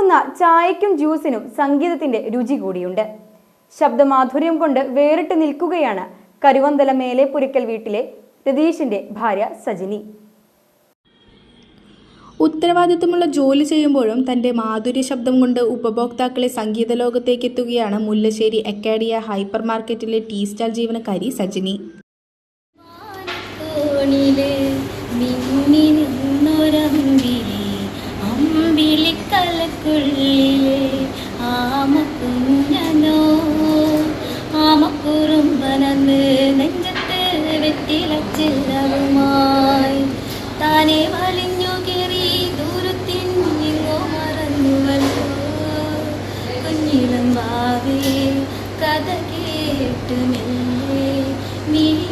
ഉണ്ടാക്കുന്ന ചായക്കും ജ്യൂസിനും സംഗീതത്തിന്റെ രുചി കൂടിയുണ്ട്. ശബ്ദമാധുര്യം കൊണ്ട് വേറിട്ട് നിൽക്കുകയാണ് കരുവന്തല മേലെ പുരക്കൽ വീട്ടിലെ രതീഷിന്റെ ഭാര്യ സജിനി. ഉത്തരവാദിത്തമുള്ള ജോലി ചെയ്യുമ്പോഴും തന്റെ മാധുര്യ ശബ്ദം കൊണ്ട് ഉപഭോക്താക്കളെ സംഗീത ലോകത്തേക്ക് എത്തുകയാണ് മുല്ലശ്ശേരി അക്കാഡിയ ഹൈപ്പർ മാർക്കറ്റിലെ ടീ സ്റ്റാൾ ജീവനക്കാരി സജിനി. അമ്പിളിക്കലക്കുള്ളിൽ ആമക്കുഞ്ഞനോ? ആമക്കുറുമ്പനന്ന് നെഞ്ചത്ത് വെറ്റിലച്ചില്ലവുമായി താനെ വലിഞ്ഞു കയറി ദൂരത്തിങ്ങോ മറന്നുവല്ലോ. കുഞ്ഞിളം ഭാവി കഥ കേട്ടുമില്ലേ? മെല്ലെ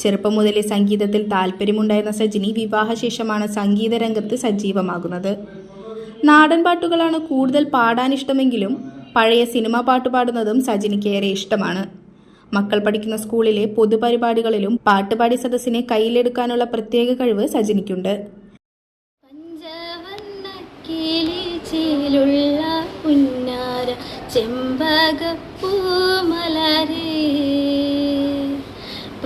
ചെറുപ്പം മുതലേ സംഗീതത്തിൽ താല്പര്യമുണ്ടായിരുന്ന സജിനി വിവാഹശേഷമാണ് സംഗീത രംഗത്ത് സജീവമാകുന്നത്. നാടൻ പാട്ടുകളാണ് കൂടുതൽ പാടാനിഷ്ടമെങ്കിലും പഴയ സിനിമാ പാട്ട് പാടുന്നതും സജിനിക്ക് ഏറെ ഇഷ്ടമാണ്. മക്കൾ പഠിക്കുന്ന സ്കൂളിലെ പൊതുപരിപാടികളിലും പാട്ടുപാടി സദസ്സിനെ കയ്യിലെടുക്കാനുള്ള പ്രത്യേക കഴിവ് സജിനിക്കുണ്ട്. ചെമ്പകപ്പൂ മലരേ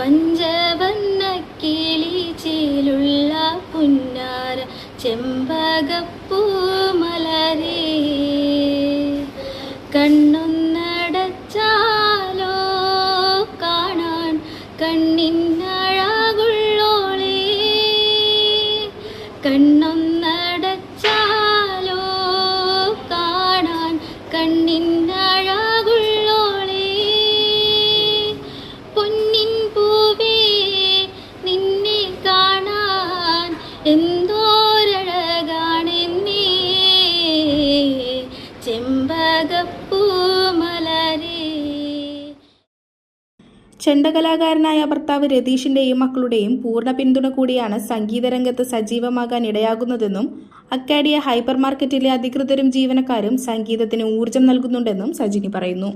പഞ്ചവർണ കിളിച്ചിലുള്ള പുന്നാര ചെമ്പകപ്പൂ ചെമ്പകപ്പൂമലരേ കണ്ണൊന്നടച്ചാലോ കാണാൻ കണ്ണിനഴകുള്ളോളേ ചെണ്ടകലാകാരനായ ഭർത്താവ് രതീഷിന്റെയും മക്കളുടെയും പൂർണ പിന്തുണ കൂടിയാണ് സംഗീതരംഗത്ത് സജീവമാകാൻ ഇടയാകുന്നതെന്നും അക്കാഡിയ ഹൈപ്പർ മാർക്കറ്റിലെ അധികൃതരും ജീവനക്കാരും സംഗീതത്തിന് ഊർജം നൽകുന്നുണ്ടെന്നും സജിനി പറയുന്നു.